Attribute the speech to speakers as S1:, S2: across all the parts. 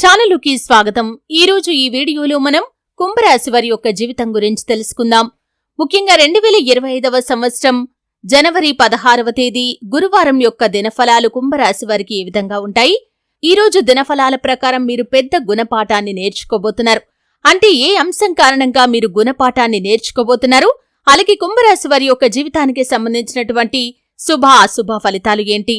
S1: ఛానలుకి స్వాగతం. ఈ రోజు ఈ వీడియోలో మనం కుంభరాశి వారి యొక్క జీవితం గురించి తెలుసుకుందాం. ముఖ్యంగా రెండు వేల ఇరవై ఐదవ సంవత్సరం జనవరి పదహారవ తేదీ గురువారం యొక్క దినఫలాలు కుంభరాశి వారికి ఏ విధంగా ఉంటాయి? ఈ రోజు దినఫలాల ప్రకారం మీరు పెద్ద గుణపాఠాన్ని నేర్చుకోబోతున్నారు. అంటే ఏ అంశం కారణంగా మీరు గుణపాఠాన్ని నేర్చుకోబోతున్నారు? అలాగే కుంభరాశి వారి యొక్క జీవితానికి సంబంధించినటువంటి శుభ అశుభ ఫలితాలు ఏంటి?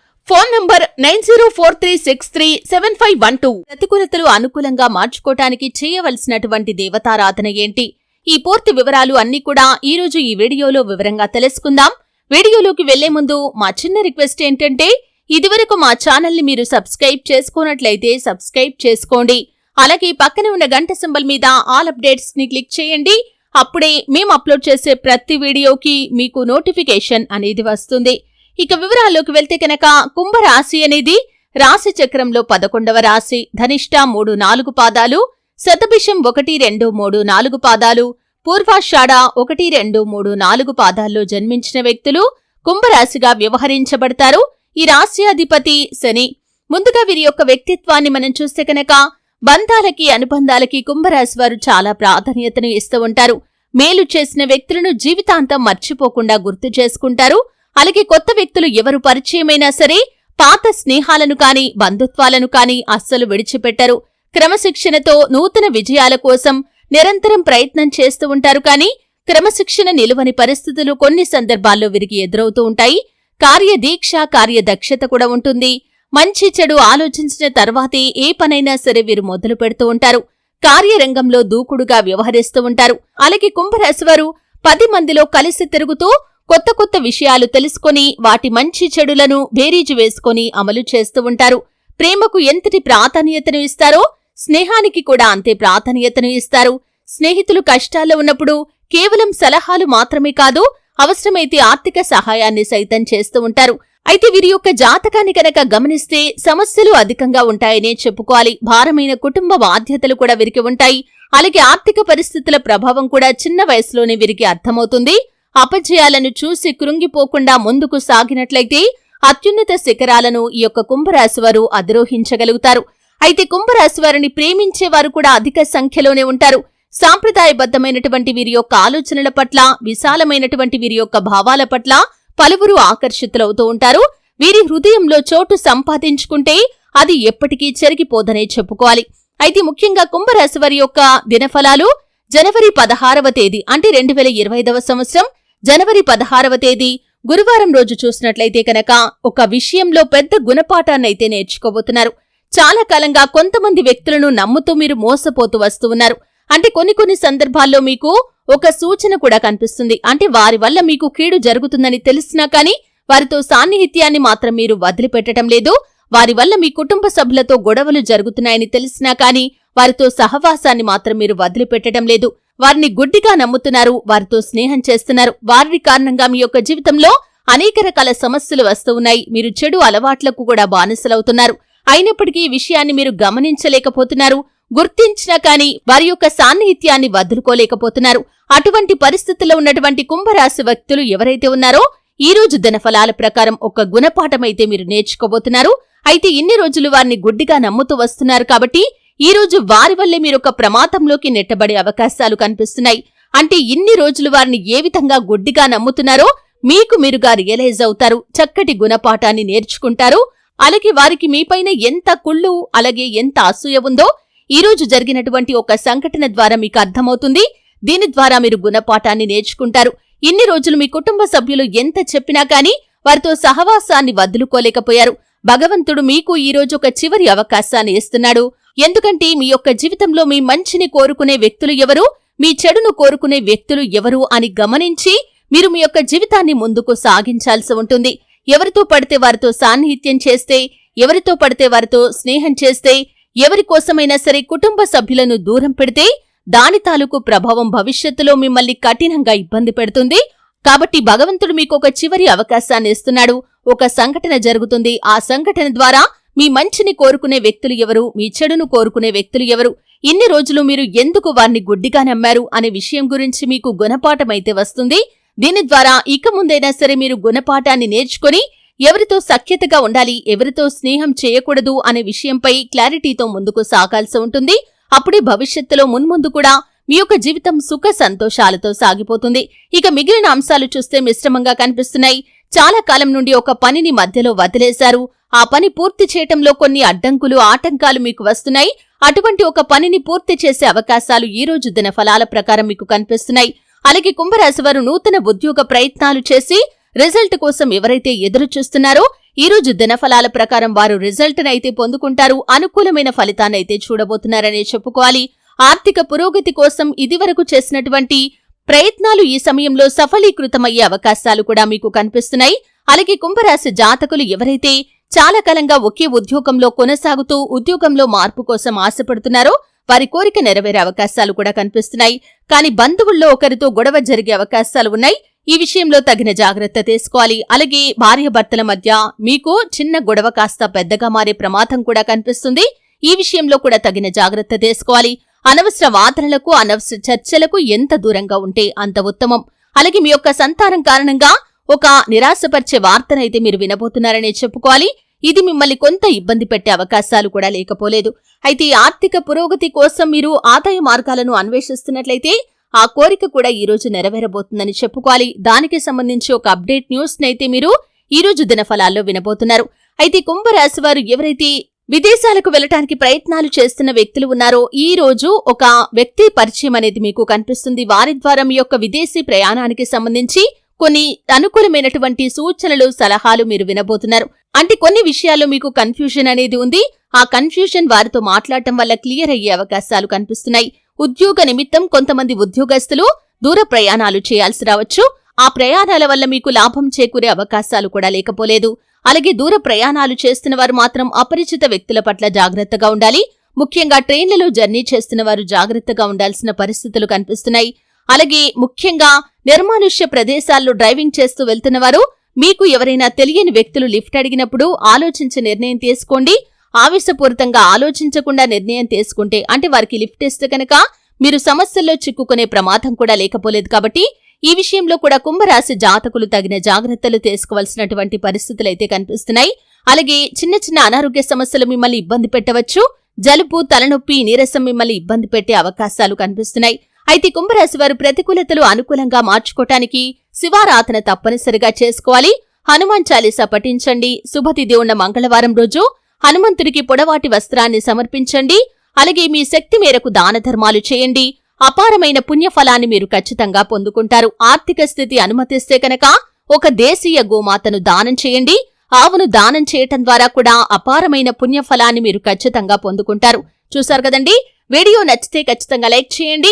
S1: Phone number nine zero four three six three seven five one two. ప్రతికూలతలు అనుకూలంగా మార్చుకోవటానికి చేయవలసినటువంటి దేవతారాధన ఏంటి? ఈ పూర్తి వివరాలు అన్ని కూడా ఈ రోజు ఈ వీడియోలో వివరంగా తెలుసుకుందాం. వీడియోలోకి వెళ్ళే ముందు మా చిన్న రిక్వెస్ట్ ఏంటంటే ఇదివరకు మా ఛానల్ని మీరు సబ్స్క్రైబ్ చేసుకున్నట్లయితే సబ్స్క్రైబ్ చేసుకోండి. అలాగే పక్కనే ఉన్న గంట సింబల్ మీద ఆల్ అప్డేట్స్ని క్లిక్ చేయండి. అప్పుడే మేము అప్లోడ్ చేసే ప్రతి వీడియోకి మీకు నోటిఫికేషన్ అనేది వస్తుంది. ఇక వివరాల్లోకి వెళ్తే కనుక కుంభరాశి అనేది రాశి చక్రంలో పదకొండవ రాశి. ధనిష్ట మూడు నాలుగు పాదాలు శతభిషం ఒకటి రెండు మూడు నాలుగు పాదాలు పూర్వాషాఢ ఒకటి రెండు మూడు నాలుగు పాదాల్లో జన్మించిన వ్యక్తులు కుంభరాశిగా వ్యవహరించబడతారు. ఈ రాశి అధిపతి శని. ముందుగా వీరి యొక్క వ్యక్తిత్వాన్ని మనం చూస్తే కనుక బంధాలకి అనుబంధాలకి కుంభరాశి వారు చాలా ప్రాధాన్యతను ఇస్తూ ఉంటారు. మేలు చేసిన వ్యక్తులను జీవితాంతం మర్చిపోకుండా గుర్తు చేసుకుంటారు. అలాగే కొత్త వ్యక్తులు ఎవరు పరిచయమైనా సరే పాత స్నేహాలను కాని బంధుత్వాలను కాని అస్సలు విడిచిపెట్టరు. క్రమశిక్షణతో నూతన విజయాల కోసం నిరంతరం ప్రయత్నం చేస్తూ ఉంటారు కానీ క్రమశిక్షణ నిలువని పరిస్థితులు కొన్ని సందర్భాల్లో వీరికి ఎదురవుతూ ఉంటాయి. కార్యదీక్ష కార్యదక్షత కూడా ఉంటుంది. మంచి చెడు ఆలోచించిన తర్వాతే ఏ పనైనా సరే వీరు మొదలు పెడుతూ ఉంటారు. కార్యరంగంలో దూకుడుగా వ్యవహరిస్తూ ఉంటారు. అలాగే కుంభరాశివారు పది మందిలో కలిసి తిరుగుతూ కొత్త కొత్త విషయాలు తెలుసుకొని వాటి మంచి చెడులను బేరీజు వేసుకొని అమలు చేస్తూ ఉంటారు. ప్రేమకు ఎంతటి ప్రాధాన్యతను ఇస్తారో స్నేహానికి కూడా అంతే ప్రాధాన్యతను ఇస్తారు. స్నేహితులు కష్టాల్లో ఉన్నప్పుడు కేవలం సలహాలు మాత్రమే కాదు అవసరమైతే ఆర్థిక సహాయాన్ని సైతం చేస్తూ ఉంటారు. అయితే వీరి యొక్క జాతకాన్ని కనుక గమనిస్తే సమస్యలు అధికంగా ఉంటాయనే చెప్పుకోవాలి. భారమైన కుటుంబ బాధ్యతలు కూడా వీరికి ఉంటాయి. అలాగే ఆర్థిక పరిస్థితుల ప్రభావం కూడా చిన్న వయసులోనే వీరికి అర్థమవుతుంది. అపజయాలను చూసి కృంగిపోకుండా ముందుకు సాగినట్లయితే అత్యున్నత శిఖరాలను ఈ యొక్క కుంభరాశివారు అధిరోహించగలుగుతారు. అయితే కుంభరాశివారిని ప్రేమించేవారు కూడా అధిక సంఖ్యలోనే ఉంటారు. సాంప్రదాయబద్ధమైనటువంటి వీరి యొక్క ఆలోచనల పట్ల విశాలమైనటువంటి వీరి యొక్క భావాల పట్ల పలువురు ఆకర్షితులవుతూ ఉంటారు. వీరి హృదయంలో చోటు సంపాదించుకుంటే అది ఎప్పటికీ చెరిగిపోదనే చెప్పుకోవాలి. అయితే ముఖ్యంగా కుంభరాశి వారి యొక్క దినఫలాలు జనవరి పదహారవ తేదీ అంటే రెండు వేల ఇరవై ఐదవ సంవత్సరం జనవరి పదహారవ తేదీ గురువారం రోజు చూసినట్లయితే కనుక ఒక విషయంలో పెద్ద గుణపాఠాన్నైతే నేర్చుకోబోతున్నారు. చాలా కాలంగా కొంతమంది వ్యక్తులను నమ్ముతూ మీరు మోసపోతూ వస్తూ ఉన్నారు. అంటే కొన్ని కొన్ని సందర్భాల్లో మీకు ఒక సూచన కూడా కనిపిస్తుంది. అంటే వారి వల్ల మీకు కీడు జరుగుతుందని తెలిసినా కానీ వారితో సాన్నిహిత్యాన్ని మాత్రం మీరు వదిలిపెట్టడం లేదు. వారి వల్ల మీ కుటుంబ సభ్యులతో గొడవలు జరుగుతున్నాయని తెలిసినా కానీ వారితో సహవాసాన్ని మాత్రం మీరు వదిలిపెట్టడం లేదు. వారిని గుడ్డిగా నమ్ముతున్నారు. వారితో స్నేహం చేస్తున్నారు. వారి కారణంగా మీ యొక్క జీవితంలో అనేక రకాల సమస్యలు వస్తూ ఉన్నాయి. మీరు చెడు అలవాట్లకు కూడా బానిసలవుతున్నారు. అయినప్పటికీ ఈ విషయాన్ని మీరు గమనించలేకపోతున్నారు. గుర్తించినా కాని వారి యొక్క సాన్నిహిత్యాన్ని వదులుకోలేకపోతున్నారు. అటువంటి పరిస్థితుల్లో ఉన్నటువంటి కుంభరాశి వ్యక్తులు ఎవరైతే ఉన్నారో ఈ రోజు దినఫలాల ప్రకారం ఒక గుణపాఠమైతే మీరు నేర్చుకోబోతున్నారు. అయితే ఇన్ని రోజులు వారిని గుడ్డిగా నమ్ముతూ వస్తున్నారు కాబట్టి ఈ రోజు వారి వల్లే మీరొక ప్రమాదంలోకి నెట్టబడే అవకాశాలు కనిపిస్తున్నాయి. అంటే ఇన్ని రోజులు వారిని ఏ విధంగా గుడ్డిగా నమ్ముతున్నారో మీకు మీరుగా రియలైజ్ అవుతారు చక్కటి గుణపాఠాన్ని నేర్చుకుంటారు. అలాగే వారికి మీపైన ఎంత కుళ్ళు అలాగే ఎంత అసూయ ఉందో ఈ రోజు జరిగినటువంటి ఒక సంఘటన ద్వారా మీకు అర్థమవుతుంది. దీని ద్వారా మీరు గుణపాఠాన్ని నేర్చుకుంటారు. ఇన్ని రోజులు మీ కుటుంబ సభ్యులు ఎంత చెప్పినా కానీ వారితో సహవాసాన్ని వదులుకోలేకపోయారు. భగవంతుడు మీకు ఈ రోజు ఒక చివరి అవకాశాన్ని ఇస్తున్నాడు. ఎందుకంటే మీ యొక్క జీవితంలో మీ మంచిని కోరుకునే వ్యక్తులు ఎవరు? మీ చెడును కోరుకునే వ్యక్తులు ఎవరు అని గమనించి మీరు మీ యొక్క జీవితాన్ని ముందుకు సాగించాల్సి ఉంటుంది. ఎవరితో పడితే వారితో సాన్నిహిత్యం చేస్తే ఎవరితో పడితే వారితో స్నేహం చేస్తే ఎవరి కోసమైనా సరే కుటుంబ సభ్యులను దూరం పెడితే దాని తాలూకు ప్రభావం భవిష్యత్తులో మిమ్మల్ని కఠినంగా ఇబ్బంది పెడుతుంది. కాబట్టి భగవంతుడు మీకు ఒక చివరి అవకాశాన్ని ఇస్తున్నాడు. ఒక సంఘటన జరుగుతుంది. ఆ సంఘటన ద్వారా మీ మంచిని కోరుకునే వ్యక్తులు ఎవరు? మీ చెడును కోరుకునే వ్యక్తులు ఎవరు? ఇన్ని రోజులు మీరు ఎందుకు వారిని గుడ్డిగా నమ్మారు అనే విషయం గురించి మీకు గుణపాఠమైతే వస్తుంది. దీని ద్వారా ఇక ముందైనా సరే మీరు గుణపాఠాన్ని నేర్చుకొని ఎవరితో సఖ్యతగా ఉండాలి ఎవరితో స్నేహం చేయకూడదు అనే విషయంపై క్లారిటీతో ముందుకు సాగాల్సి ఉంటుంది. అప్పుడే భవిష్యత్తులో మున్ముందు కూడా మీ యొక్క జీవితం సుఖ సంతోషాలతో సాగిపోతుంది. ఇక మిగిలిన అంశాలు చూస్తే మిశ్రమంగా కనిపిస్తున్నాయి. చాలా కాలం నుండి ఒక పనిని మధ్యలో వదిలేశారు. ఆ పని పూర్తి చేయటంలో కొన్ని అడ్డంకులు ఆటంకాలు మీకు వస్తున్నాయి. అటువంటి ఒక పనిని పూర్తి చేసే అవకాశాలు ఈ రోజు దిన ఫలాల ప్రకారం మీకు కనిపిస్తున్నాయి. అలాగే కుంభరాశి వారు నూతన ఉద్యోగ ప్రయత్నాలు చేసి రిజల్ట్ కోసం ఎవరైతే ఎదురు చూస్తున్నారో ఈ రోజు దినఫలాల ప్రకారం వారు రిజల్ట్ అయితే పొందుకుంటారు. అనుకూలమైన ఫలితాన్నైతే చూడబోతున్నారనే చెప్పుకోవాలి. ఆర్థిక పురోగతి కోసం ఇదివరకు చేసినటువంటి ప్రయత్నాలు ఈ సమయంలో సఫలీకృతమయ్యే అవకాశాలు కూడా మీకు కనిపిస్తున్నాయి. అలాగే కుంభరాశి జాతకులు ఎవరైతే చాలా కాలంగా ఒకే ఉద్యోగంలో కొనసాగుతూ ఉద్యోగంలో మార్పు కోసం ఆశపడుతున్నారో. వారి కోరిక నెరవేరే అవకాశాలు కూడా కనిపిస్తున్నాయి. కానీ బంధువుల్లో ఒకరితో గొడవ జరిగే అవకాశాలు ఉన్నాయి. ఈ విషయంలో తగిన జాగ్రత్త తీసుకోవాలి. అలాగే భార్యాభర్తల మధ్య మీకు చిన్న గొడవ కాస్త పెద్దగా మారే ప్రమాదం కూడా కనిపిస్తుంది. ఈ విషయంలో కూడా తగిన జాగ్రత్త తీసుకోవాలి. అనవసర వాదనలకు అనవసర చర్చలకు ఎంత దూరంగా ఉంటే అంత ఉత్తమం. అలాగే మీ యొక్క సంతానం కారణంగా ఒక నిరాశపరిచే వార్తనైతే మీరు వినబోతున్నారనే చెప్పుకోవాలి. ఇది మిమ్మల్ని కొంత ఇబ్బంది పెట్టే అవకాశాలు కూడా లేకపోలేదు. అయితే ఈ ఆర్థిక పురోగతి కోసం మీరు ఆదాయ మార్గాలను అన్వేషిస్తున్నట్లయితే ఆ కోరిక కూడా ఈ రోజు నెరవేరబోతుందని చెప్పుకోవాలి. దానికి సంబంధించి ఒక అప్డేట్ న్యూస్ నైతే మీరు ఈ రోజు దినఫలాల్లో వినబోతున్నారు. అయితే కుంభరాశి వారు ఎవరైతే విదేశాలకు వెళ్ళటానికి ప్రయత్నాలు చేస్తున్న వ్యక్తులు ఉన్నారో ఈ రోజు ఒక వ్యక్తి పరిచయం అనేది మీకు కనిపిస్తుంది. వారి ద్వారా మీ యొక్క విదేశీ ప్రయాణానికి సంబంధించి కొన్ని అనుకూలమైనటువంటి సూచనలు సలహాలు మీరు వినబోతున్నారు. అంటే కొన్ని విషయాల్లో మీకు కన్ఫ్యూజన్ అనేది ఉంది. ఆ కన్ఫ్యూజన్ వారితో మాట్లాడటం వల్ల క్లియర్ అయ్యే అవకాశాలు కనిపిస్తున్నాయి. ఉద్యోగ నిమిత్తం కొంతమంది ఉద్యోగస్తులు దూర ప్రయాణాలు చేయాల్సి రావచ్చు. ఆ ప్రయాణాల వల్ల మీకు లాభం చేకూరే అవకాశాలు కూడా లేకపోలేదు. అలాగే దూర ప్రయాణాలు చేస్తున్న వారు మాత్రం అపరిచిత వ్యక్తుల పట్ల జాగ్రత్తగా ఉండాలి. ముఖ్యంగా ట్రైన్లలో జర్నీ చేస్తున్న వారు జాగ్రత్తగా ఉండాల్సిన పరిస్థితులు కనిపిస్తున్నాయి. అలాగే ముఖ్యంగా నిర్మానుష్య ప్రదేశాల్లో డ్రైవింగ్ చేస్తూ వెళ్తున్నవారు మీకు ఎవరైనా తెలియని వ్యక్తులు లిఫ్ట్ అడిగినప్పుడు ఆలోచించి నిర్ణయం తీసుకోండి. ఆవేశపూరితంగా ఆలోచించకుండా నిర్ణయం తీసుకుంటే అంటే వారికి లిఫ్ట్ ఇస్తే కనుక మీరు సమస్యల్లో చిక్కుకునే ప్రమాదం కూడా లేకపోలేదు కాబట్టి ఈ విషయంలో కూడా కుంభరాశి జాతకులు తగిన జాగ్రత్తలు తీసుకోవాల్సినటువంటి పరిస్థితులైతే కనిపిస్తున్నాయి. అలాగే చిన్న చిన్న అనారోగ్య సమస్యలు మిమ్మల్ని ఇబ్బంది పెట్టవచ్చు. జలుబు తలనొప్పి నీరసం మిమ్మల్ని ఇబ్బంది పెట్టే అవకాశాలు కనిపిస్తున్నాయి. అయితే కుంభరాశి వారు ప్రతికూలతలు అనుకూలంగా మార్చుకోటానికి శివారాధన తప్పనిసరిగా చేసుకోవాలి. హనుమాన్ చాలీసా పఠించండి. శుభతిథి ఉన్న మంగళవారం రోజు హనుమంతుడికి పొడవాటి వస్త్రాన్ని సమర్పించండి. అలాగే మీ శక్తి మేరకు దాన ధర్మాలు చేయండి. అపారమైన పుణ్యఫలాన్ని మీరు ఖచ్చితంగా పొందుకుంటారు. ఆర్థిక స్థితి అనుమతిస్తే కనుక ఒక దేశీయ గోమాతను దానం చేయండి. ఆవును దానం చేయటం ద్వారా కూడా అపారమైన పుణ్యఫలాన్ని మీరు ఖచ్చితంగా పొందుకుంటారు. చూశారు కదండి? వీడియో నచ్చితే ఖచ్చితంగా లైక్ చేయండి.